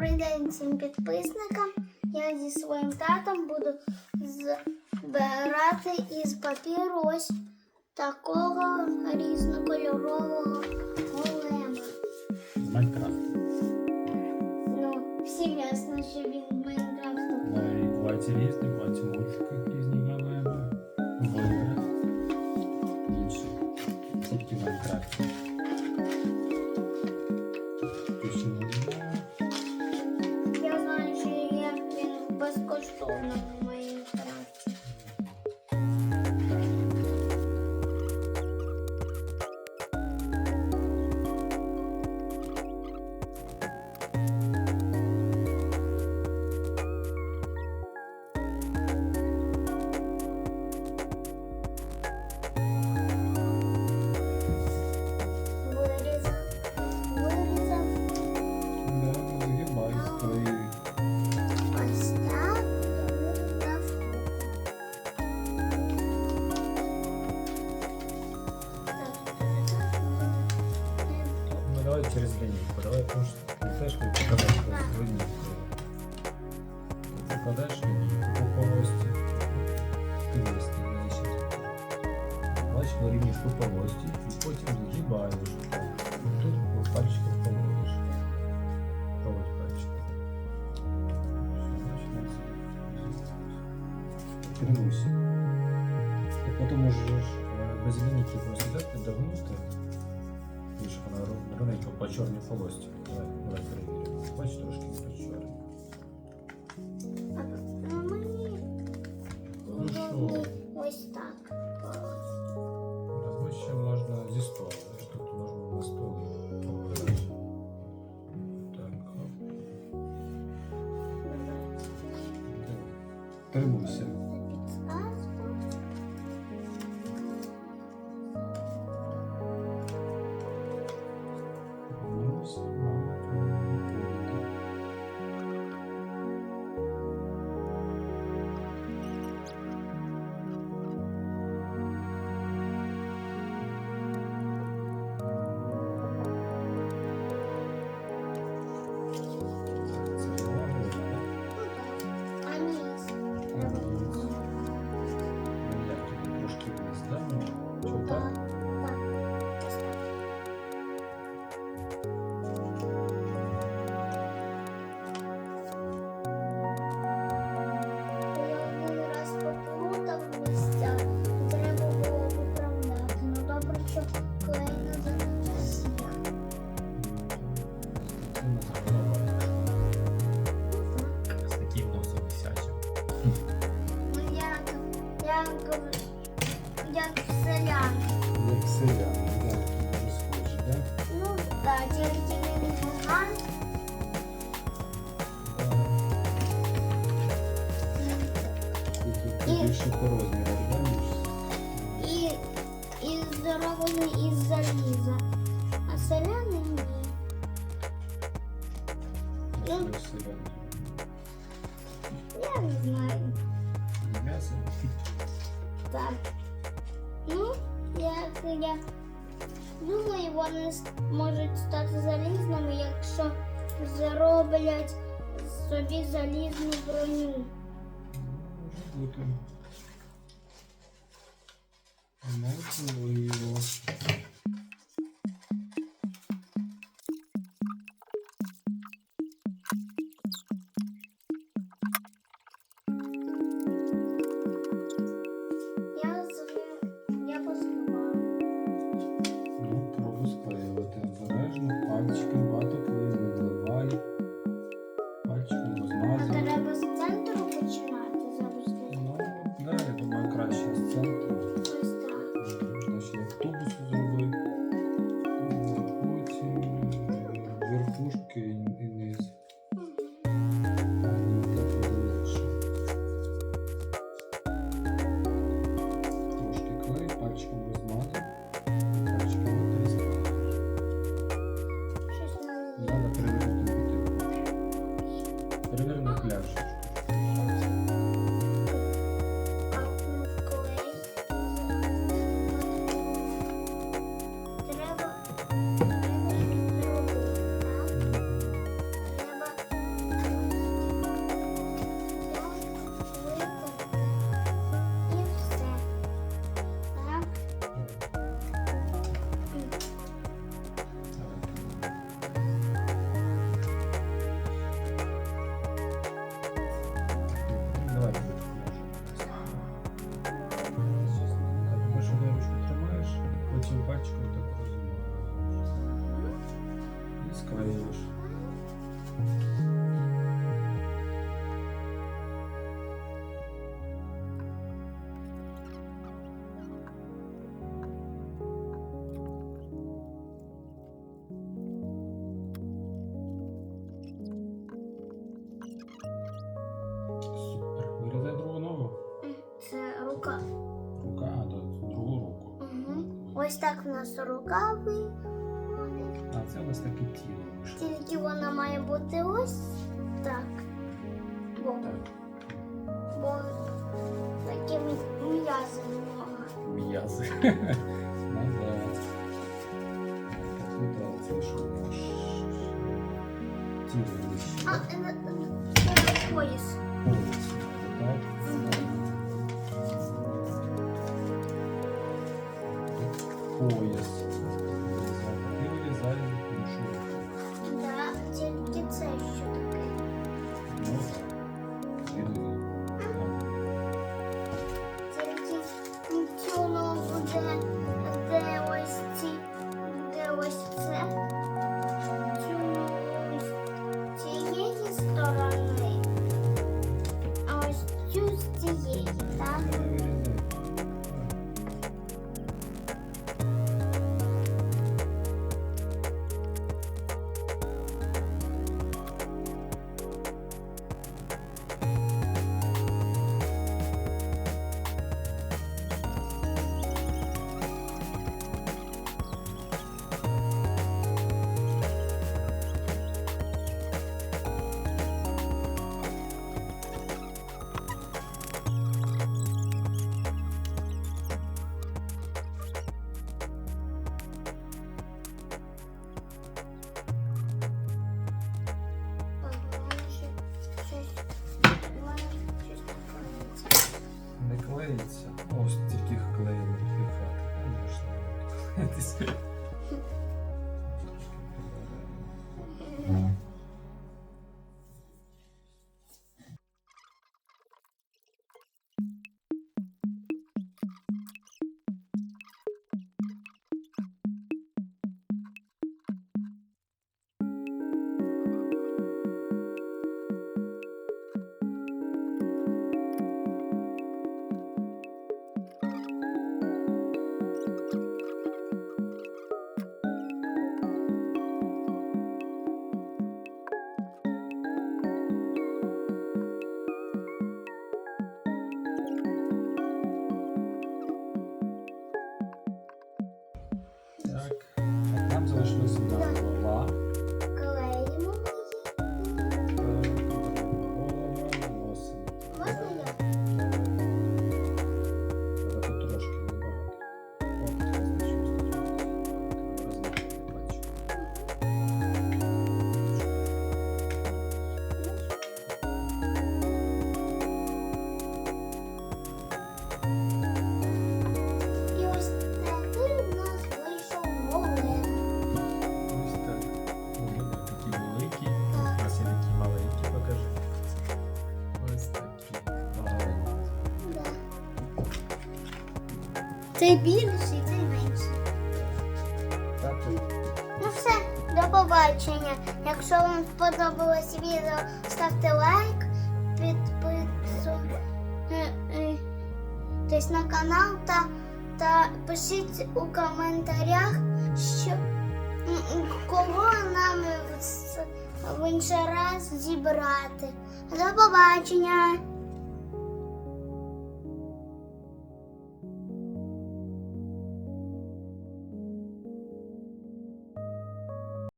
Добрий день всім підписникам. Я зі своїм татом буду збирати із папіру ось такого різнокольорового голема. З Майнкрафту. Ну, всім ясно, що він з Майнкрафту. Ну, і бувають і різні, бувають і мультики різні големи. Виграв. Інші. Тільки в Давай може теж ти покладеш Так. лінійку. Покладеш лінійку по полості. Дивись, не знищить. Бачиш, на лінійку по полості і потім загибаєш. Тут пальчиком проводиш. Проводь пальчиком. Все, починається. Тренуйся. Ти потім можеш е, без лінійки просто взяти, догнути. І щоб вона ров- ровненько по чорній полості. Давай, давай перевіримо. Бачиш, трошки не по чорній. А мені Ну що, удобно ось так. як, як селян. Як селян, да, дуже схожі, да? Ну так, тільки він гігант. Тут І- більше по розмірах, да, ніж І, і зроблений із заліза. А селяни ні. Ну. ніж селян. Так. Ну, як я думаю, вони с- можуть стати залізними, якщо зроблять собі залізну броню. Може бути. Можливо. Ось так в нас рукави. А це у нас таке тіло. Тільки вона має бути ось так. Бо, Так, бо такі м'я- м'язи м'язи. Пояс. Ти вилізає, ну що? Да, тільки це що таке. Ну, він, Тільки в цьому буде, де ось ці, де ось це. Ось тільки клеїли піхати. Звісно, клеїтися. Цей більший, цей менший. Ну все, до побачення. Якщо вам сподобалось відео, ставте лайк, підписуйтесь на канал та, та пишіть у коментарях, що кого нам в інший раз зібрати. До побачення!